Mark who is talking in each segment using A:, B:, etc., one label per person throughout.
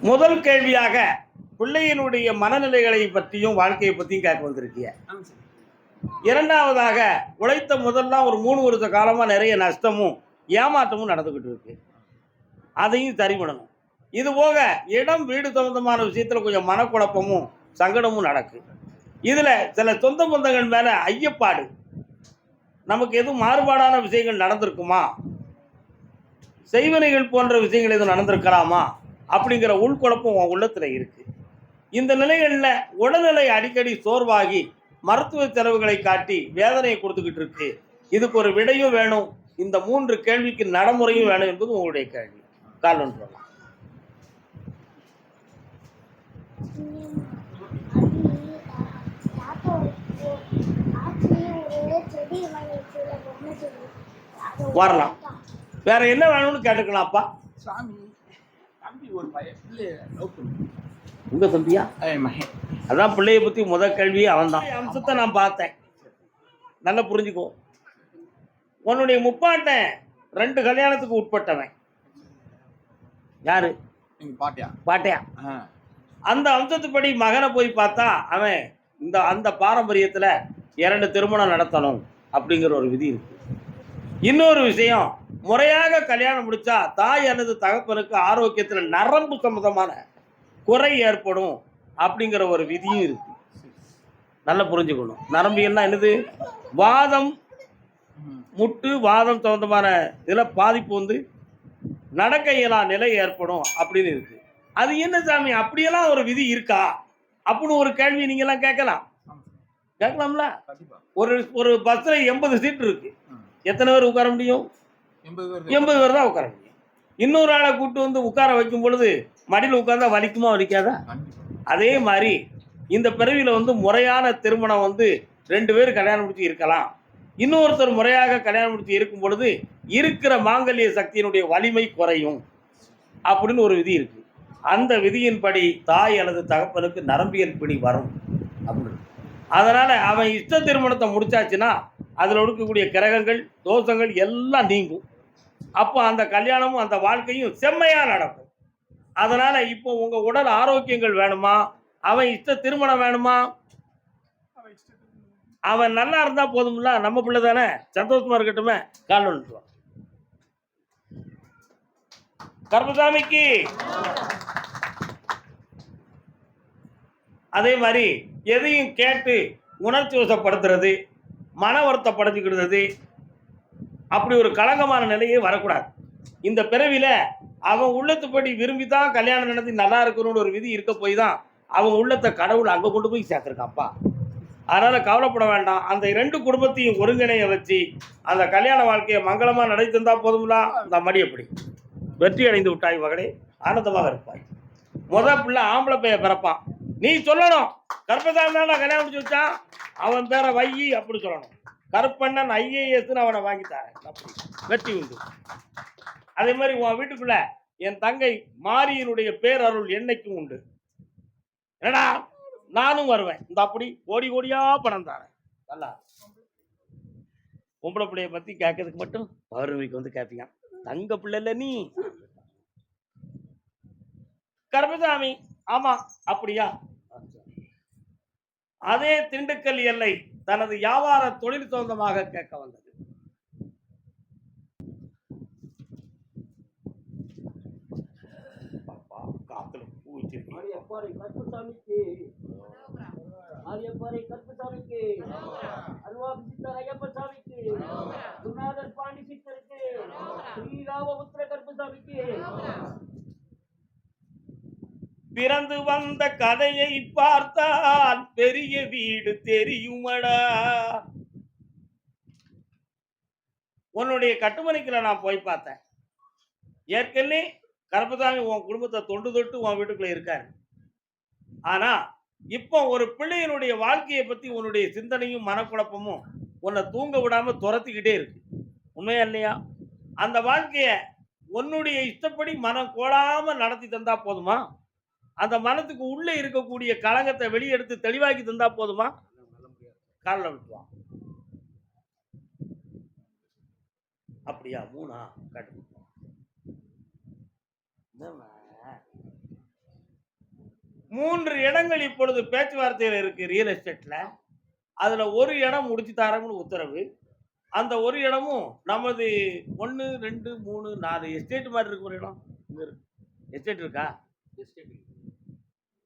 A: முதல் கேள்வியாக பிள்ளையினுடைய மனநிலைகளை பற்றியும் வாழ்க்கையை பற்றியும் கேட்க வந்திருக்கிய. இரண்டாவதாக உழைத்த முதல்லாம் ஒரு மூணு வருஷ காலமாக நிறைய நஷ்டமும் ஏமாற்றமும் நடந்துக்கிட்டு இருக்கு. அதையும் சரி பண்ணணும் இது போக இடம் வீடு சம்பந்தமான விஷயத்தில் கொஞ்சம் மனக்குழப்பமும் சங்கடமும் நடக்கு. இதில் சில சொந்த பந்தங்கள் மேலே ஐயப்பாடு. நமக்கு எதுவும் மாறுபாடான விஷயங்கள் நடந்திருக்குமா? செய்வனைகள் போன்ற விஷயங்கள் எதுவும் நடந்திருக்கலாமா? அப்படிங்கிற உள்குழப்பம் உன் உள்ளத்தில் இருக்கு. இந்த நிலைகளில் உடல்நிலை அடிக்கடி சோர்வாகி மருத்துவ செலவுகளை காட்டி வேதனையை கொடுத்துக்கிட்டு இருக்கு. இதுக்கு ஒரு விடையும் வேணும். இந்த மூன்று கேள்விக்கு நடைமுறையும் வேணும் என்பது உங்களுடைய கேள்வி. கால் ஒன்று வரலாம். வேற என்ன வேணும்னு கேட்டுக்கலாம்ப்பா.
B: சுவாமி தம்பி ஒரு பையன். லவ்
A: தம்பியா?
B: மகன்
A: அதான் பிள்ளைய பத்தி முத கேள்வி அவன் தான் அம்சத்தை நான் பார்த்தேன். நல்லா புரிஞ்சுக்கோ. உன்னுடைய முப்பாட்டன் ரெண்டு கல்யாணத்துக்கு உட்பட்டவன். யாரு?
B: பாட்டியா?
A: பாட்டையா? அந்த அம்சத்துப்படி மகனை போய் பார்த்தா அவன் இந்த அந்த பாரம்பரியத்தில் இரண்டு திருமணம் நடத்தணும் அப்படிங்கிற ஒரு விதி இருக்கு. இன்னொரு விஷயம் முறையாக கல்யாணம் முடிச்சா தாய் அல்லது தகப்பனுக்கு ஆரோக்கியத்தில் நரம்பு சம்பந்தமான குறை ஏற்படும் அப்படிங்கிற ஒரு விதியும் இருக்கு. நல்லா புரிஞ்சுக்கணும். நரம்பியல்னா என்னது? வாதம். முட்டு வாதம் சம்பந்தமான இதில் பாதிப்பு வந்து நடக்க இயலா நிலை ஏற்படும் அப்படின்னு இருக்கு. அது என்ன சாமி? அப்படியெல்லாம் ஒரு விதி இருக்கா? அப்படின்னு ஒரு கேள்வி நீங்கெல்லாம் கேட்கலாம். கேட்கலாம்ல? ஒரு ஒரு பஸ்ஸில் எண்பது சீட் இருக்கு. எத்தனை பேர் உட்கார முடியும்?
B: எண்பது பேர்
A: தான் உட்கார முடியும். இன்னொரு ஆளை கூட்டு வந்து உட்கார வைக்கும் பொழுது மடியில் உட்கார்ந்தா வலிக்குமா வலிக்காதா? அதே மாதிரி இந்த பிறவியில் வந்து முறையான திருமணம் வந்து ரெண்டு பேர் கல்யாணம் முடிச்சு இருக்கலாம். இன்னொருத்தர் முறையாக கல்யாணம் முடிச்சு இருக்கும் பொழுது இருக்கிற மாங்கல்ய சக்தியினுடைய வலிமை குறையும் அப்படின்னு ஒரு விதி இருக்கு. அந்த விதியின்படி தாய் அல்லது தகப்பனுக்கு நரம்பியல் பிடி வரும் அப்படின்னு. அதனால அவன் இஷ்ட திருமணத்தை முடிச்சாச்சுன்னா அதில் இருக்கக்கூடிய கிரகங்கள் தோஷங்கள் எல்லாம் நீங்கும். அப்போ அந்த கல்யாணமும் அந்த வாழ்க்கையும் செம்மையாக நடக்கும். அதனால் இப்போ உங்கள் உடல் ஆரோக்கியங்கள் வேணுமா? அவன் இஷ்ட திருமணம் வேணுமா? அவன் நல்லா இருந்தால் போதும்ல? நம்ம பிள்ளை தானே? சந்தோஷமா இருக்கட்டுமே? கால் விட்டுருவான் கர்மசாமிக்கு அதே மாதிரி எதையும் கேட்டு உணர்ச்சி வசப்படுத்துறது மன வருத்தப்படுத்திக்கிடுறது அப்படி ஒரு களங்கமான நிலையே வரக்கூடாது. இந்த பிறவியில் அவன் உள்ளத்துப்படி விரும்பி தான் கல்யாணம் நடத்தி நல்லா இருக்கணும்னு ஒரு விதி இருக்க போய் தான் அவன் உள்ளத்தை கடவுள் அங்கே கொண்டு போய் சேர்த்துருக்காப்பா அதனால் கவலைப்பட வேண்டாம். அந்த ரெண்டு குடும்பத்தையும் ஒருங்கிணைய வச்சு அந்த கல்யாண வாழ்க்கையை மங்களமாக நடத்தி தந்தால் போதும்ல? அந்த மடி எப்படி? வெற்றி அடைந்து விட்டாய் மகனே ஆனந்தமாக இருப்பாய். முத பிள்ளை ஆம்பளை பைய பிறப்பான். நீ சொல்லணும். கர்ப்பதான் தான் கல்யாணம் முடிச்சு வச்சான். அவன் பேரை வையி அப்படி சொல்லணும். கருப்பண்ணன் ஐஏஎஸ்ன்னு அவனை வாங்கிட்டாங்க அப்படி வெற்றி உண்டு. அதே மாதிரி உன் வீட்டுக்குள்ள என் தங்கை மாரியினுடைய பேரருள் என்னைக்கும் உண்டு. என்னடா? நானும் வருவேன். இந்த அப்படி கோடி கோடியா பணம் தாரேன். நல்லா. பொம்பளை பிள்ளைய பத்தி கேட்கறதுக்கு மட்டும் பௌர்ணமிக்கு வந்து கேட்பீங்க. தங்க பிள்ளை இல்ல நீ. கர்மசாமி ஆமா அப்படியா? அதே திண்டுக்கல் எல்லை தனது வியாபார தொழில் சொந்தமாக கேட்க வந்தது. பாப்பா, காத்துல பூ வச்சிருக்கீங்க.
C: ஆரியப்பாறை கருப்பசாமிக்கு. ஆரியப்பாறை கருப்பசாமிக்கு. அருவாபி சித்தர் ஐயப்ப சாமிக்கு. குருநாதர் பாண்டி சித்தருக்கு. ஸ்ரீராமபுத்திர கருப்பசாமிக்கு.
A: பிறந்து வந்த கதையை பார்த்தால் பெரிய வீடு தெரியுமடா. உன்னுடைய கட்டுமணிக்கில் நான் போய் பார்த்தேன். ஏற்கனவே கருப்பசாமி உன் குடும்பத்தை தொண்டு தொட்டு உன் வீட்டுக்குள்ள இருக்காரு. ஆனா இப்போ ஒரு பிள்ளையினுடைய வாழ்க்கையை பத்தி உன்னுடைய சிந்தனையும் மனக்குழப்பமும் உன்னை தூங்க விடாம துரத்திக்கிட்டே இருக்கு. உண்மையா இல்லையா? அந்த வாழ்க்கைய உன்னுடைய இஷ்டப்படி மனம் கோடாம நடத்தி தந்தா போதுமா? அந்த மனத்துக்கு உள்ளே இருக்கக்கூடிய களங்கத்தை வெளியெடுத்து தெளிவாக்கி தந்தா போதுமா? காலில் விட்டுவான் அப்படியா? மூணா? காட்டு. மூன்று இடங்கள் இப்பொழுது பேச்சுவார்த்தையில் இருக்கு ரியல் எஸ்டேட்ல அதுல ஒரு இடம் முடிச்சு தரம்னு உத்தரவு. அந்த ஒரு இடமும் நமது ஒன்று ரெண்டு மூணு நாலு எஸ்டேட் மாதிரி இருக்கு ஒரு இடம் இங்கே இருக்கு. எஸ்டேட் இருக்கா?
B: எஸ்டேட்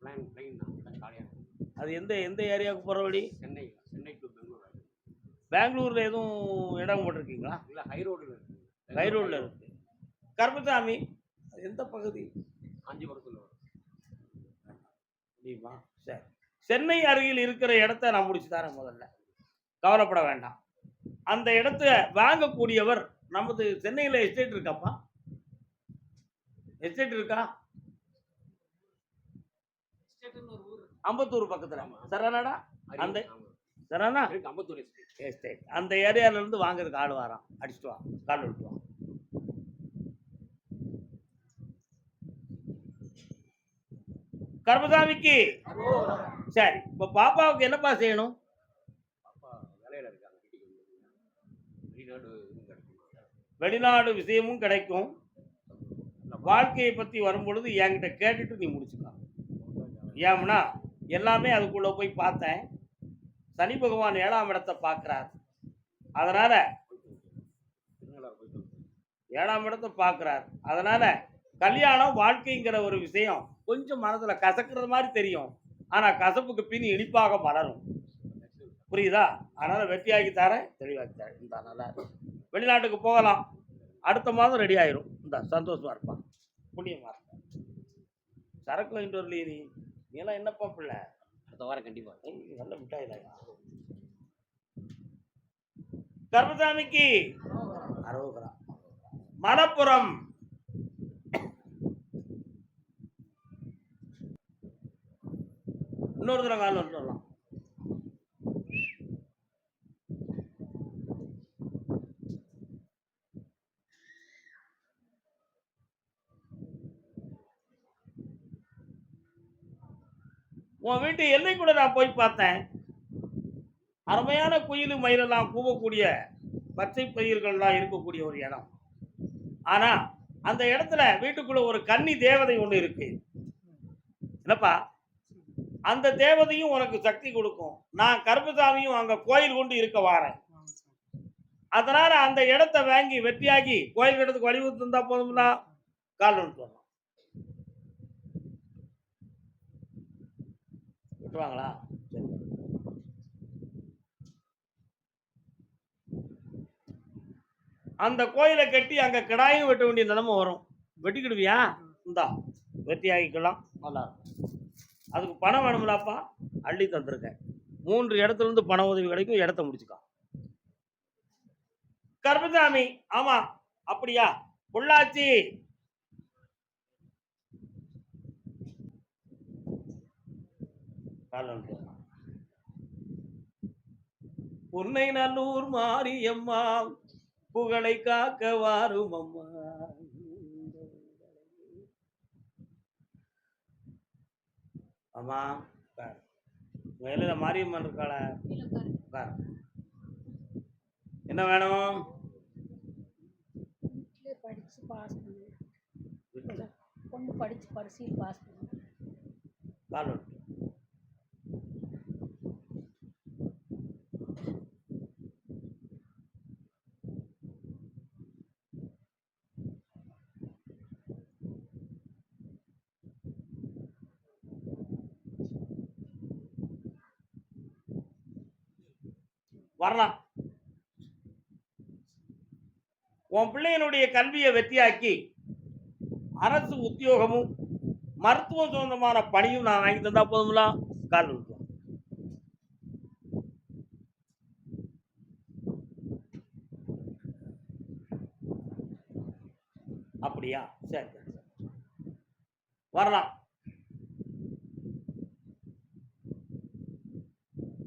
B: பிளான் பிளைன் தான். காலியாக
A: அது எந்த எந்த ஏரியாவுக்கு போகிற வழி?
B: சென்னை சென்னை டு பெங்களூர்.
A: பெங்களூர்ல எதுவும் இடம் போட்டிருக்கீங்களா?
B: இல்லை ஹை ரோடில் இருக்கு.
A: கைரோடில் இருக்கு. கருப்பசாமி அது எந்த பகுதி?
B: காஞ்சிபுரத்தில் வரும்.
A: முடியுமா சரி. சென்னை அருகில் இருக்கிற இடத்த நான் முடிச்சு தரேன் முதல்ல. கவலைப்பட வேண்டாம். அந்த இடத்த வாங்கக்கூடியவர் நமது சென்னையில் எஸ்டேட் இருக்காப்பா? எஸ்டேட் இருக்கா? அம்பத்தூர் பக்கத்துல. சரணாடா அந்த. சரணா
B: அம்பத்தூர் எஸ்டேட்
A: அந்த ஏரியால இருந்து வாங்குறதுக்கு ஆள் வரான். அடிச்சுட்டு வா. கால் விட்டு வா. கர்மசாமிக்கு? சரி. இப்ப பாப்பாவுக்கு என்னப்பா செய்யணும்?
B: வெளிநாடு
A: விஷயமும் கிடைக்கும். வாழ்க்கையை பத்தி வரும்பொழுது என்கிட்ட கேட்டுட்டு நீ முடிச்சுக்கலாம் ஏம்னா எல்லாமே அதுக்குள்ளே போய் பார்த்தேன். சனி பகவான் ஏழாம் இடத்தை பார்க்குறார். அதனால் ஏழாம் இடத்தை பார்க்குறார். அதனால் கல்யாணம் வாழ்க்கைங்கிற ஒரு விஷயம் கொஞ்சம் மனதில் கசக்கிறது மாதிரி தெரியும். ஆனால் கசப்புக்கு பின் இனிப்பாக மலரும். புரியுதா? அதனால் வெட்டியாக்கி தரேன். தெளிவாக்கி தரேன் இந்த நல்லா வெளிநாட்டுக்கு போகலாம். அடுத்த மாதம் ரெடி ஆயிரும். இந்த சந்தோஷமாக இருப்பான். புண்ணியமா இருப்பான். சரக்கு இன்டோர்லேயே நீ எல்லாம் என்னப்பா பிள்ளை?
B: அடுத்த வாரம் கண்டிப்பாக
A: ஏய், நல்ல மிட்டாய் கர்மசாமிக்கு அரோகரா மலப்புரம் இன்னொரு தடவை கால் வந்து வரலாம் உன் வீட்டு எல்லை கூட நான் போய் பார்த்தேன். அருமையான குயில் மயிலெல்லாம் கூவக்கூடிய பச்சை பயிர்கள்லாம் இருக்கக்கூடிய ஒரு இடம். ஆனா அந்த இடத்துல வீட்டுக்குள்ள ஒரு கன்னி தேவதை ஒன்று இருக்கு. என்னப்பா? அந்த தேவதையும் உனக்கு சக்தி கொடுக்கும். நான் கருப்பசாமியும் அங்க கோயில் கொண்டு இருக்க வாரேன். அதனால அந்த இடத்த வாங்கி வெட்டியாகி கோயில் இடத்துக்கு வழி இருந்தால் போதும்னா? கால் விட்டு வரலாம் விட்டுவாங்களா சரி. அந்த கோயிலை கட்டி அங்க கிடாயும் வெட்ட வேண்டிய நிலைமை வரும். வெட்டிக்கிடுவியா? இந்தா வெட்டி ஆகிக்கலாம் நல்லா இருக்கும். அதுக்கு பணம் வேணும்லாப்பா. அள்ளி தந்திருக்கேன். மூன்று இடத்துல இருந்து பண உதவி கிடைக்கும். இடத்த முடிச்சுக்கோ கர்மசாமி ஆமா அப்படியா? பொள்ளாச்சி வந்துட்டு. உன்னை நல்லூர் மாரியம்மா புகழை காக்க வாரும் அம்மா அம்மா. வேலையில மாரியம்மன் இருக்காள. என்ன வேணும்?
D: படித்து பாஸ் பண்ணு. பொண்ணு படித்து பரிசையில் பாஸ் பண்ணு.
A: கால் விட்டு. வரலாம் உன் பிள்ளையனுடைய கல்வியை வெற்றியாக்கி அரசு உத்தியோகமும் மருத்துவம் சொந்தமான பணியும் நான் வாங்கி தந்தா போதுங்களா கால் அப்படியா? சரி சரி சரி. வரலாம்.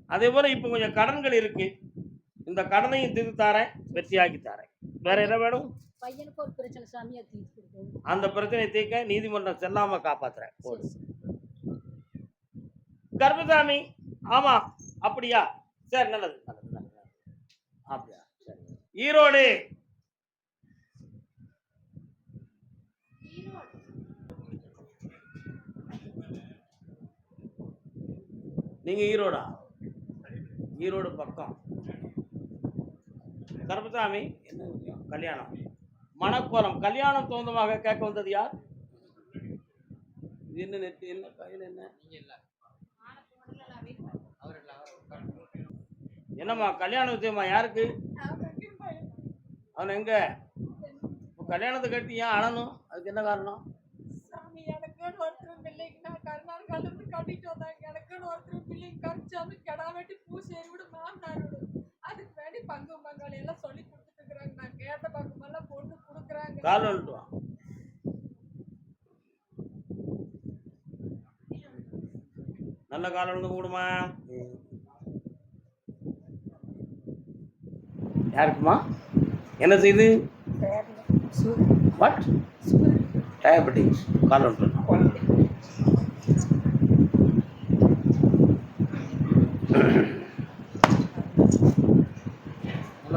A: அதே போல இப்போ கொஞ்சம் கடன்கள் இருக்கு. இந்த கடனையும் திருத்தாரேன் தாரேன் வெற்றியாக்கி தாரேன். வேற என்ன வேணும்?
D: பையனுக்கு ஒரு பிரச்சனை கொடுக்கணும்.
A: அந்த பிரச்சனையை தீர்க்க நீதிமன்றம் செல்லாம காப்பாத்துறேன். கர்மசாமி ஆமா அப்படியா? சரி நல்லது நல்லது. அப்படியா? ஈரோடு. நீங்க ஈரோடா? ஈரோடு பக்கம். கருப்பசாமி என்ன விஷயம்? கல்யாணம். மணக்கோலம். கல்யாணம் சொந்தமாக கேட்க வந்தது யார்? இது என்ன நெட்டு என்ன கையில் என்ன?
B: நீங்க இல்ல அவர் இல்ல
A: என்னம்மா கல்யாண விஷயமா? யாருக்கு? அவன் எங்க? இப்போ கல்யாணத்தை கட்டி ஏன் அழணும்? அதுக்கு என்ன காரணம்?
E: சாமி எனக்குன்னு ஒருத்தர் பிள்ளைக்கு நான் கருநாள் இருந்து கட்டிட்டு வந்தாங்க எனக்குன்னு ஒருத்தர் பிள்ளைங்க கடிச்சாமி கெடா வெட்டி பூசேரி விடு மாமனார் விடு அதுக்கு வேண்டி பங்கு பங்காளி எல்லாம் சொல்லி கொடுத்துட்டு இருக்கிறாங்க. நான் கேட்ட பக்கமெல்லாம் பொண்ணு கொடுக்குறாங்க.
A: கால் வந்துட்டு வா நல்ல கால் வந்து கூடுமா யாருக்குமா? என்ன செய்யுது வாட் டயபெட்டிக்ஸ் கால் வந்துட்டு வா.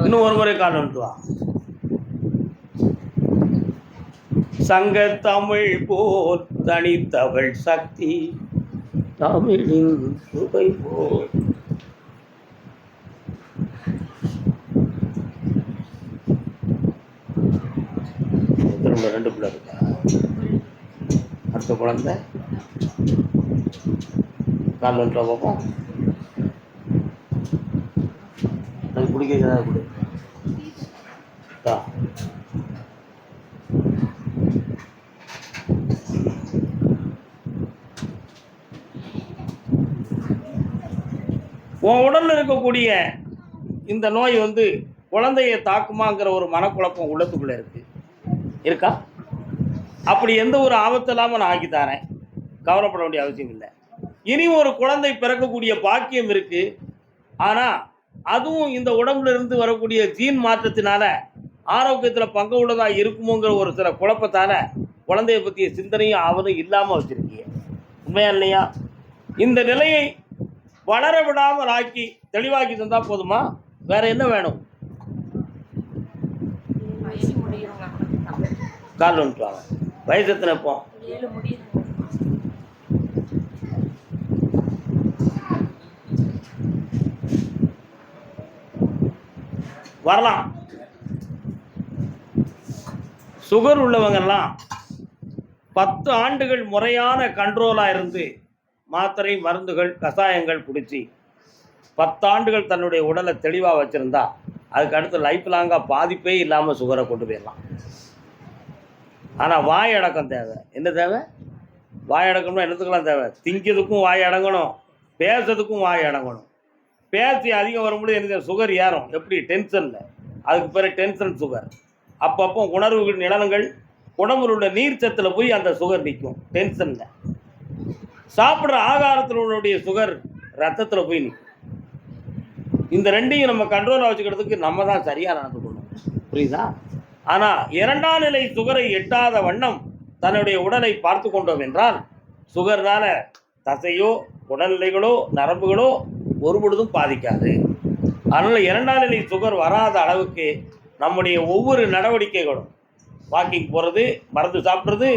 A: இன்னும் ஒரு முறை கால் சங்க தமிழ் போல் தனித்தவள் சக்தி தமிழின் சுவை போல். திரும்ப ரெண்டு பிள்ளை இருக்கா? அடுத்த குழந்தை? கால் பண்ணுற பார்ப்போம் அது குடிக்க ஏதாவது கொடு. தா உன் உடல்ல இருக்கக்கூடிய இந்த நோய் வந்து குழந்தையை தாக்குமாங்கிற ஒரு மனக்குழப்பம் உள்ளத்துக்குள்ள இருக்கு. இருக்கா? அப்படி எந்த ஒரு ஆபத்து இல்லாமல் நான் ஆக்கி தரேன். கவலைப்பட வேண்டிய அவசியம் இல்லை. இனி ஒரு குழந்தை பிறக்கக்கூடிய பாக்கியம் இருக்கு. ஆனால் அதுவும் இந்த உடம்புல இருந்து வரக்கூடிய ஜீன் மாற்றத்தினால ஆரோக்கியத்தில் பங்கு உள்ளதா இருக்குமோங்கிற ஒரு சில குழப்பத்தால குழந்தைய பற்றிய சிந்தனையும் அவனும் இல்லாமல் வச்சிருக்கீங்க. உண்மையா இல்லையா? இந்த நிலையை வளர விடாமல் ஆக்கி தெளிவாக்கி தந்தா போதுமா? வேற என்ன வேணும்? கால் வந்துட்டு வாங்க வயசு எத்தனை இப்போ? வரலாம். சுகர் உள்ளவங்கெல்லாம் பத்து ஆண்டுகள் முறையான கண்ட்ரோலாக இருந்து மாத்திரை மருந்துகள் கஷாயங்கள் குடிச்சு பத்தாண்டுகள் தன்னுடைய உடலை தெளிவாக வச்சுருந்தா அதுக்கு அடுத்து லைஃப் லாங்காக பாதிப்பே இல்லாமல் சுகரை கொண்டு போயிடலாம். ஆனால் வாய் அடக்கம் தேவை. என்ன தேவை? வாய் அடக்கம்னா என்னத்துக்கெல்லாம் தேவை? திங்கிறதுக்கும் வாய் அடங்கணும். பேசுறதுக்கும் வாய் அடங்கணும். பேசி அதிகம் வரும்போது என்ன சுகர் ஏறும். எப்படி? டென்ஷனில் அதுக்கு பிறகு டென்ஷன் சுகர் அப்பப்போ உணர்வுகள் நிலனங்கள் உடம்புல உள்ள நீர் போய் அந்த சுகர் நிற்கும் டென்ஷனில் சாப்பிட்ற ஆகாரத்தில் சுகர் ரத்தத்தில் போய் நிற்கும் இந்த ரெண்டையும் நம்ம கண்ட்ரோலாக வச்சுக்கிறதுக்கு நம்ம தான் சரியாக நடந்துக்கணும் புரியுதா? ஆனால் இரண்டாம் நிலை சுகரை எட்டாத வண்ணம் தன்னுடைய உடலை பார்த்து கொண்டோம் என்றால் சுகர்னால தசையோ உடல்நிலைகளோ நரம்புகளோ ஒரு பொழுதும் பாதிக்காது. அதனால் இரண்டாம் நிலை சுகர் வராத அளவுக்கு நம்முடைய ஒவ்வொரு நடவடிக்கைகளும் வாக்கிங் போகிறது மருந்து சாப்பிட்றது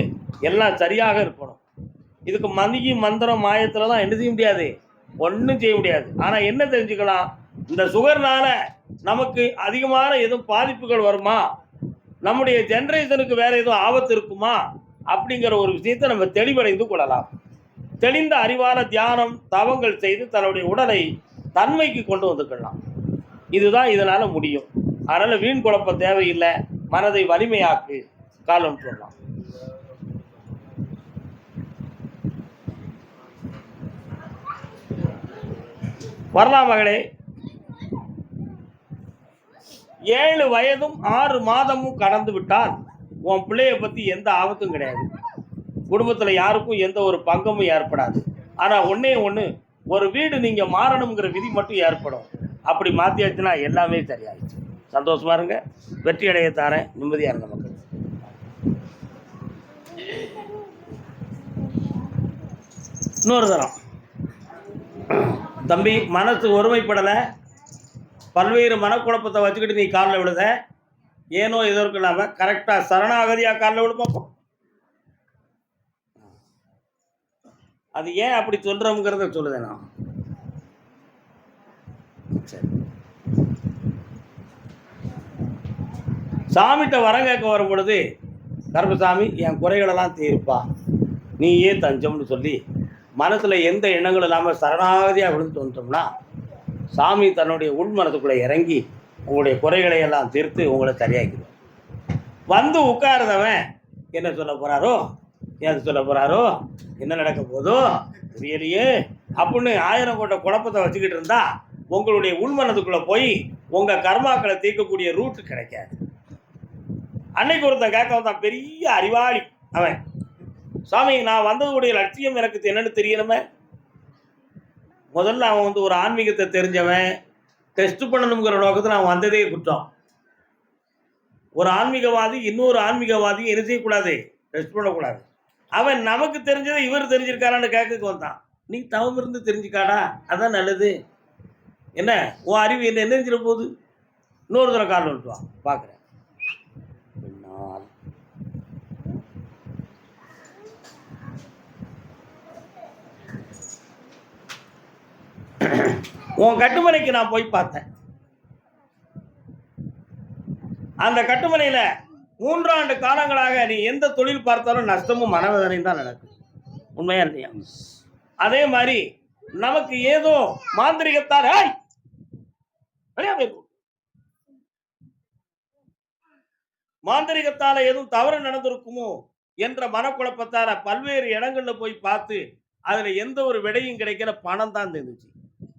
A: எல்லாம் சரியாக இருக்கணும். இதுக்கு மந்திக்கு மந்திரம் மாயத்தில் தான் என்ன செய்ய முடியாது? ஒன்றும் செய்ய முடியாது. ஆனால் என்ன தெரிஞ்சுக்கலாம்? இந்த சுகர்னால நமக்கு அதிகமான எதுவும் பாதிப்புகள் வருமா? நம்முடைய ஜென்ரேஷனுக்கு வேற எதுவும் ஆபத்து இருக்குமா? அப்படிங்கிற ஒரு விஷயத்தை நம்ம தெளிவடைந்து கொள்ளலாம். தெளிந்த அறிவான தியானம் தவங்கள் செய்து தன்னுடைய உடலை தன்மைக்கு கொண்டு வந்துக்கலாம் இதுதான் இதனால் முடியும். அதனால வீண் குழப்பம் தேவையில்லை. மனதை வலிமையாக்கு. காலம் சொல்லலாம். வரலாம் மகளே. ஏழு வயதும் ஆறு மாதமும் கடந்து விட்டால் உன் பிள்ளைய பற்றி எந்த ஆபத்தும் கிடையாது. குடும்பத்தில் யாருக்கும் எந்த ஒரு பங்கமும் ஏற்படாது. ஆனால் ஒன்றே ஒன்று ஒரு வீடு நீங்கள் மாறணுங்கிற விதி மட்டும் ஏற்படும். அப்படி மாற்றியாச்சுன்னா எல்லாமே சரியாயிடுச்சு. சந்தோஷமாக இருங்க. வெற்றி அடைய தாரேன். நிம்மதியாக இருங்க மக்கள். இன்னொரு தரம். தம்பி மனசு ஒருமைப்படலை. பல்வேறு மனக்குழப்பத்தை வச்சுக்கிட்டு நீ காலில் விழுத ஏனோ எதற்கு இல்லாமல் கரெக்டாக சரணாகதியாக காலில் விழு பார்ப்போம் அது ஏன் அப்படி சொல்கிறோங்கிறத சொல்லுதேன் நான். சரி. சாமிகிட்ட வரம் கேட்க வரும் பொழுது கருப்பசாமி என் குறைகளெல்லாம் தீர்ப்பா. நீயே தஞ்சம்னு சொல்லி மனசில் எந்த எண்ணங்களும் இல்லாமல் சரணாகதியாக விழுந்து வந்துட்டோம்னா சாமி தன்னுடைய உள் மனதுக்குள்ளே இறங்கி உங்களுடைய குறைகளை எல்லாம் தீர்த்து உங்களை சரியாக்கிடும் வந்து உட்கார்ந்தவன் என்ன சொல்ல போகிறாரோ என்ன சொல்ல போகிறாரோ என்ன நடக்க போதோ தெரியலையே அப்படின்னு ஆயிரம் கோட்டை குழப்பத்தை வச்சுக்கிட்டு இருந்தால் உங்களுடைய உள்மனதுக்குள்ளே போய் உங்கள் கர்மாக்களை தீர்க்கக்கூடிய ரூட்டு கிடைக்காது. அன்னைக்கு ஒருத்தன் கேட்க வந்தான் பெரிய அறிவாளி அவன். சாமி நான் வந்ததுடைய லட்சியம் எனக்கு என்னன்னு தெரியணுமே? முதல்ல அவன் வந்து ஒரு ஆன்மீகத்தை தெரிஞ்சவன் டெஸ்ட் பண்ணணுங்கிற நோக்கத்தில் அவன் வந்ததே குற்றம். ஒரு ஆன்மீகவாதி இன்னொரு ஆன்மீகவாதி என்ன செய்யக்கூடாது? டெஸ்ட் பண்ணக்கூடாது. அவன் நமக்கு தெரிஞ்சதை இவர் தெரிஞ்சிருக்காரான்னு கேட்க வந்தான். நீ தவம் இருந்து தெரிஞ்சுக்காடா? அதான் நல்லது. என்ன? உன் அறிவு என்ன என்ன தெரிஞ்சிட போகுது? இன்னொரு தடவை கால் விட்டுவான் பார்க்குறேன். பின்னால் உன் கட்டுமனைக்கு நான் போய் பார்த்தேன். அந்த கட்டுமனையில மூன்றாண்டு காலங்களாக நீ எந்த தொழில் பார்த்தாலும் நஷ்டமும் மனவேதனையும் தான் நடக்குது. உண்மையா இல்லையா? அதே மாதிரி நமக்கு ஏதோ மாந்திரிகத்தால் ஏய்! போய் உட்காரு. மாந்திரிகத்தால எதுவும் தவறு நடந்திருக்குமோ என்ற மனக்குழப்பத்தால பல்வேறு இடங்கள்ல போய் பார்த்து அதுல எந்த ஒரு விடையும் கிடைக்கிற பணம் தான் தெரிஞ்சுச்சு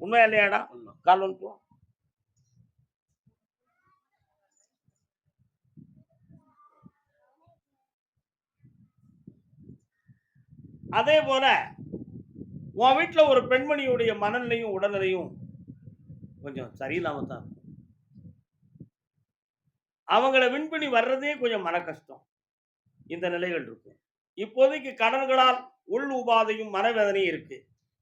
A: உண்மையா இல்லையாடா? கால் வந்துட்டு அதே போல உன் வீட்டில் ஒரு பெண்மணியுடைய மனநிலையும் உடல்நிலையும் கொஞ்சம் சரியில்லாம தான் அவங்கள விண்பணி வர்றதே கொஞ்சம் மன கஷ்டம் இந்த நிலைகள் இருக்கும் இப்போதைக்கு கடன்களால் உள் உபாதையும் மனவேதனையும் இருக்கு.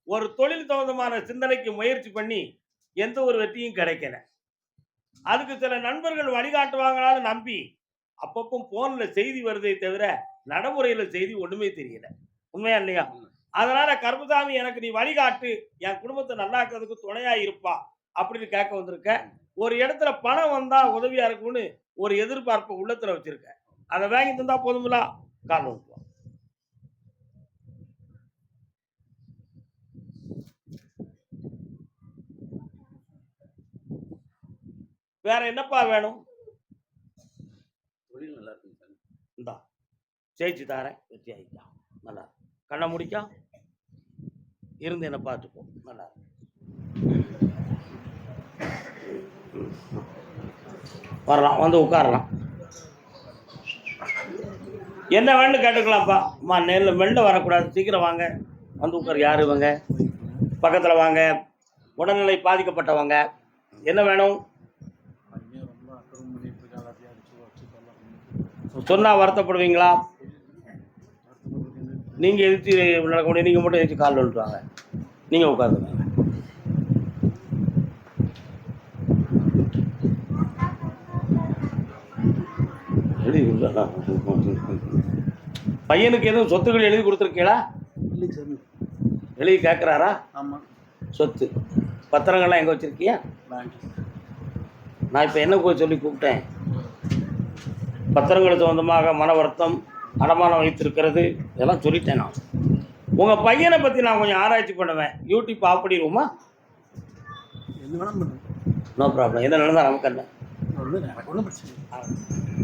A: ஒரு தொழில் தகுந்தமான சிந்தனைக்கு முயற்சி பண்ணி எந்த ஒரு வெற்றியும் கிடைக்கல. அதுக்கு சில நண்பர்கள் வழிகாட்டுவாங்களான்னு நம்பி அப்பப்போ போன்ல செய்தி வருதே தவிர நடைமுறையில செய்தி ஒண்ணுமே தெரியல. உண்மையா இல்லையா? அதனால கருப்புசாமி எனக்கு நீ வழிகாட்டு என் குடும்பத்தை நல்லாக்குறதுக்கு துணையா இருப்பா அப்படின்னு கேட்க வந்திருக்க. ஒரு இடத்துல பணம் வந்தா உதவியா இருக்கும்னு ஒரு எதிர்பார்ப்பை உள்ளத்துல வச்சிருக்க அதை வாங்கி தந்தா போதுமில்ல காரணம் வந்துட்டு வா. வேற என்னப்பா வேணும்?
B: தொழில் நல்லா இருக்குங்க சாமி.
A: இந்தா ஜெயிச்சு தாரேன். வெற்றி ஆகிக்கலாம் நல்லா இருக்கு. கண்ணை முடிக்கா. இருந்து என்னை பார்த்துப்போம் நல்லா இருக்கு. வரலாம் வந்து உட்காரலாம். என்ன வேணும்னு கேட்டுக்கலாம்ப்பா. அம்மா நேரில் மெல்ல வரக்கூடாது. சீக்கிரம் வாங்க. வந்து உட்கார். யார் இவங்க? பக்கத்தில் வாங்க. உடல்நிலை பாதிக்கப்பட்டவங்க. என்ன வேணும்? சொன்னால் வருத்தப்படுவீங்களா? நீங்கள் எதிர்த்து நடக்க முடியும் நீங்கள் மட்டும் எதிர்த்து கால் விழுட்டுவாங்க நீங்கள் உட்காந்துங்க எழுதி கொடுத்தா பையனுக்கு எதுவும் சொத்துக்கள் எழுதி கொடுத்துருக்கீங்களா?
F: இல்லைங்க சாமி
A: எழுதி கேட்குறாரா
F: ஆமாம்
A: சொத்து. பத்திரங்கள்லாம் எங்கே வச்சுருக்கியா நான் இப்போ என்ன சொல்லி கூப்பிட்டேன்? பத்திரங்களுக்கு சொந்தமாக மன வருத்தம் அடமானம் வைத்திருக்கிறது இதெல்லாம் சொல்லிட்டேன் நான். உங்கள் பையனை பற்றி நான் கொஞ்சம் ஆராய்ச்சி பண்ணுவேன். யூடியூப் ஆஃப் பண்ணிடுவோமா? நோ ப்ராப்ளம் என்ன நடந்தால் நமக்கு என்ன?
F: ஒன்றும் பிரச்சனை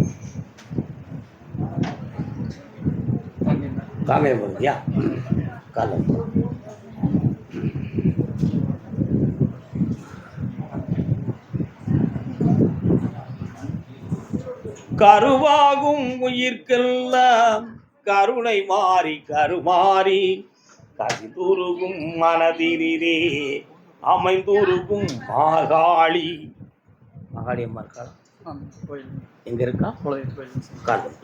A: காமியம் போகுதியா காலம் கருவாகும் உயிர்க்கெல்லாம் கருணை மாறி கருமாறி கசிந்துருகும் மனதினிலே அமைந்துருகும் மாகாளி. மாகாளி அம்மா இருக்கா? எங்க இருக்கா? காலம்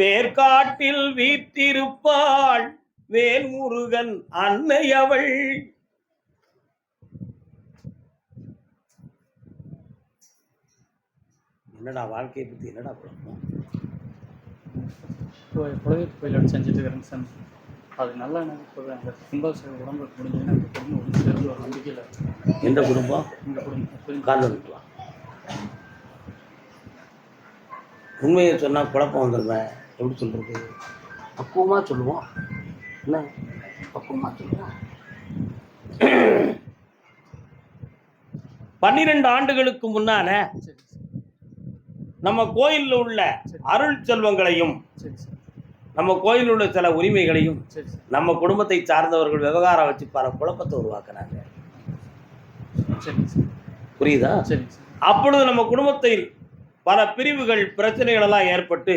A: வேர்காட்டில் வீற்றிருப்பாள் வேல்முருகன் அன்னை அவள் என்னடா வாழ்க்கையை பத்தி என்னடா குழப்பம்
F: கோயில் குலதெய்வ கோயில் செஞ்சுட்டு இருக்கிறேங்க சாமி. அது நல்லா எனக்கு இப்போ அந்த கும்பாபிஷேகம் உடம்புக்கு முடிஞ்சு எனக்கு குடும்பம் ஒன்று சேர்ந்து ஒரு நம்பிக்கையில்
A: எந்த குடும்பம்?
F: இந்த குடும்பம்.
A: கால் வந்துட்டு வா உண்மையை சொன்னால் குழப்பம் வந்துடுவேன் எப்படி சொல்கிறது பக்குவமாக சொல்லுவோம். என்ன பக்குவமாக சொல்லுவோம். பன்னிரெண்டு ஆண்டுகளுக்கு முன்னால
F: சார்
A: நம்ம கோயிலில் உள்ள அருள் செல்வங்களையும் நம்ம கோயிலில் உள்ள சில உரிமைகளையும் நம்ம குடும்பத்தை சார்ந்தவர்கள் விவகாரம் வச்சு பல குழப்பத்தை
F: சார்
A: புரியுதா? அப்பொழுது நம்ம குடும்பத்தில் பல பிரிவுகள் பிரச்சனைகள் எல்லாம் ஏற்பட்டு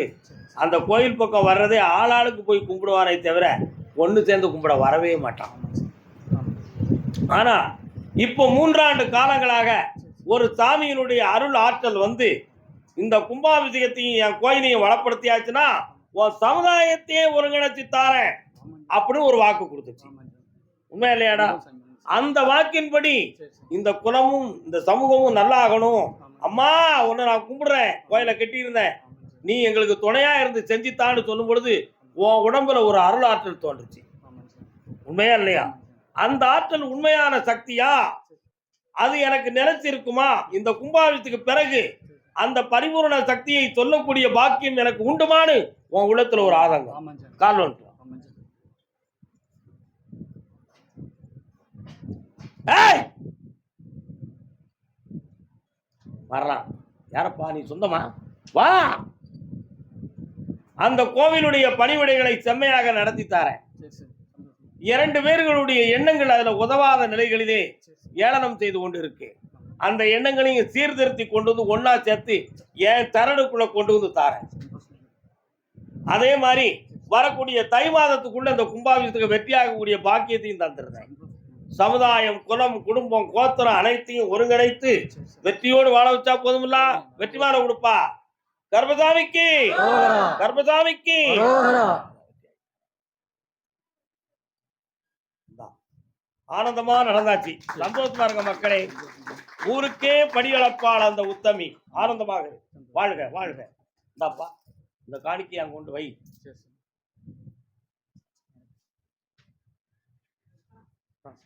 A: அந்த கோயில் பக்கம் வர்றதே ஆளாளுக்கு போய் கும்பிடுவானே தவிர ஒன்று சேர்ந்து கும்பிட வரவே மாட்டான்.
F: ஆனால்
A: ஆனா இப்போ மூன்றாண்டு காலங்களாக ஒரு சாமியினுடைய அருள் ஆற்றல் வந்து இந்த கும்பாபிஷேகத்தையும் என் கோயிலையும் வளப்படுத்தியாச்சுன்னா உன் சமுதாயத்தையே ஒருங்கிணைச்சு தாரேன் அப்படின்னு ஒரு வாக்கு கொடுத்துச்சு. உண்மை இல்லையாடா? அந்த வாக்கின்படி இந்த குலமும் இந்த சமூகமும் நல்லா ஆகணும் அம்மா உன்னை நான் கும்பிடுறேன். கோயிலை கட்டியிருந்தேன். நீ எங்களுக்கு துணையா இருந்து செஞ்சுத்தான்னு சொல்லும் பொழுது உன் உடம்புல ஒரு அருள் ஆற்றல் தோன்றுச்சு. உண்மையா இல்லையா. அந்த ஆற்றல் உண்மையான சக்தியா? அது எனக்கு நிலைச்சிருக்குமா இந்த கும்பாபிஷத்துக்கு பிறகு அந்த பரிபூரண சக்தியை சொல்லக்கூடிய பாக்கியம் எனக்கு உண்டுமான்னு உன் உள்ளத்துல ஒரு ஆதங்கம். ஏய்! வரலாம். யாரப்பா நீ சொந்தமா? வா! அந்த கோவிலுடைய பணிவிடைகளை செம்மையாக நடத்தி தாரேன். இரண்டு பேர்களுடைய எண்ணங்கள் அதுல உதவாத நிலைகளிலே ஏளனம் செய்து கொண்டு இருக்கு அந்த எண்ணங்களையும் சீர்திருத்தி கொண்டு வந்து ஒண்ணா சேர்த்து என் தரனுக்குள்ள கொண்டு வந்து தாரேன். அதே மாதிரி வரக்கூடிய தை மாதத்துக்குள்ள இந்த கும்பாபிஷத்துக்கு வெற்றியாகக்கூடிய பாக்கியத்தையும் தந்துருந்தேன். சமுதாயம் குலம் குடும்பம் கோத்திரம் அனைத்தையும் ஒருங்கிணைத்து வெற்றியோடு வாழ வச்சா போதுமில்ல? வெற்றி மாலை கொடுப்பா? கர்பசாமிக்கு இந்தா. ஆனந்தமா நடந்தாச்சு. சந்தோஷமா இருங்க மக்களே. ஊருக்கே படியளப்பாள் அந்த உத்தமி. ஆனந்தமாக. வாழ்க வாழ்க. இந்தாப்பா இந்த காணிக்கை அங்க கொண்டு வை.
F: சரி சார்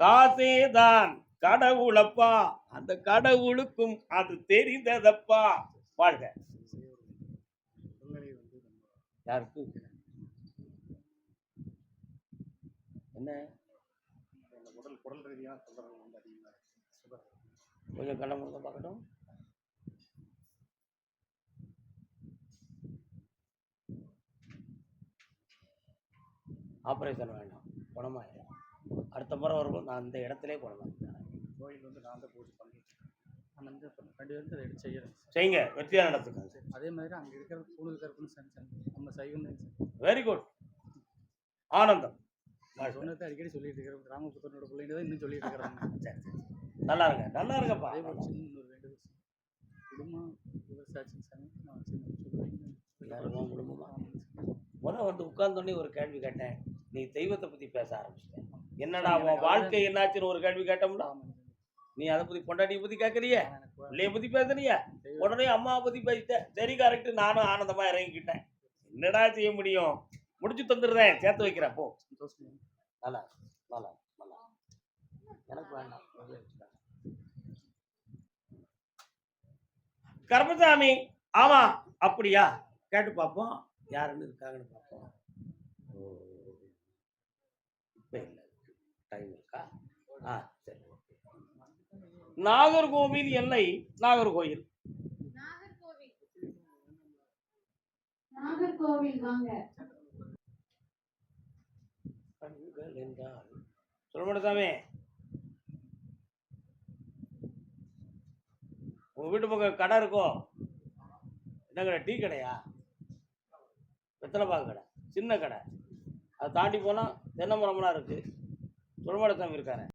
A: காசே தான் கடவுளப்பா. அந்த கடவுளுக்கும் அது தெரிந்ததப்பா. வாழ்க. யாருக்கு? என்ன?
B: உடல் குடல் ரீதியாக சொல்கிறவங்க வந்து அதிகமாக
A: கொஞ்சம் கண்ண முழுக்க பார்க்கட்டும். ஆப்ரேஷன் வேண்டாம் குணமாயிடும் அடுத்த முறை வரும்போது நான் அந்த இடத்திலே குணமாயிட்டேன்.
B: கோயில் வந்து நான் தான் பூஜை பண்ணிட்டு
F: வந்து ரெண்டு பேருக்கு அதை எடுத்து
A: செய்யுங்க. வெற்றியாக நடத்துக்கோங்க
F: சரி அதே மாதிரி அங்கே இருக்கிற கருப்புன்னு சார் சார் நம்ம சார்.
A: வெரி குட் ஆனந்தம்.
F: நான் சொன்னதை அடிக்கடி சொல்லிட்டு இருக்கிறேன் கிராமப்புறத்தோட பிள்ளைங்க தான் இன்னும் சொல்லிட்டு இருக்கிறாங்க.
A: நல்லா இருங்க. நல்லா இருங்கப்பா.
F: அதே போல் சின்ன ஒரு சார். குடும்பம் விவசாயம் சாமி நான் சொல்லுவேன்
A: எல்லாரும் உன் குடும்பமா? முத வந்து உட்கார்ந்தோடனே ஒரு கேள்வி கேட்டேன். நீ தெய்வத்தை பத்தி பேச ஆரம்பிச்சிட்டேன் என்னடா உன் வாழ்க்கை என்னாச்சுன்னு ஒரு கேள்வி கேட்டோம்ல? நீ அதை பத்தி பொண்டாட்டியை பத்தி கேட்கறிய பிள்ளைய பத்தி பேசுறிய? உடனே அம்மாவை பத்தி பேசிட்ட சரி கரெக்ட் நானும் ஆனந்தமா இறங்கிக்கிட்டேன். என்னடா செய்ய முடியும்? முடிச்சு தந்துடுறேன். சேர்த்து வைக்கிறேன். போ.
F: சந்தோஷம்.
A: நல்லா நல்லா நல்லா எனக்கு வேண்டாம். கருப்பசாமி ஆமா அப்படியா? கேட்டு பார்ப்போம். யாருன்னு இருக்காங்கன்னு பார்ப்போம். இப்போ இல்லை. டைம் இருக்கா? ஆ. நாகர்கோவில் எல்லை நாகர்கோவில். கண்கள் என்றால். சொல்ல உங்க வீட்டு பக்கம் கடை இருக்கோ? என்ன கடை? டீ கடையா? வெத்தலை பாக்கு கடை சின்ன கடை. அதை தாண்டி போனால் தென்னை மரம்லாம் இருக்கு. சொல்ல இருக்காரு.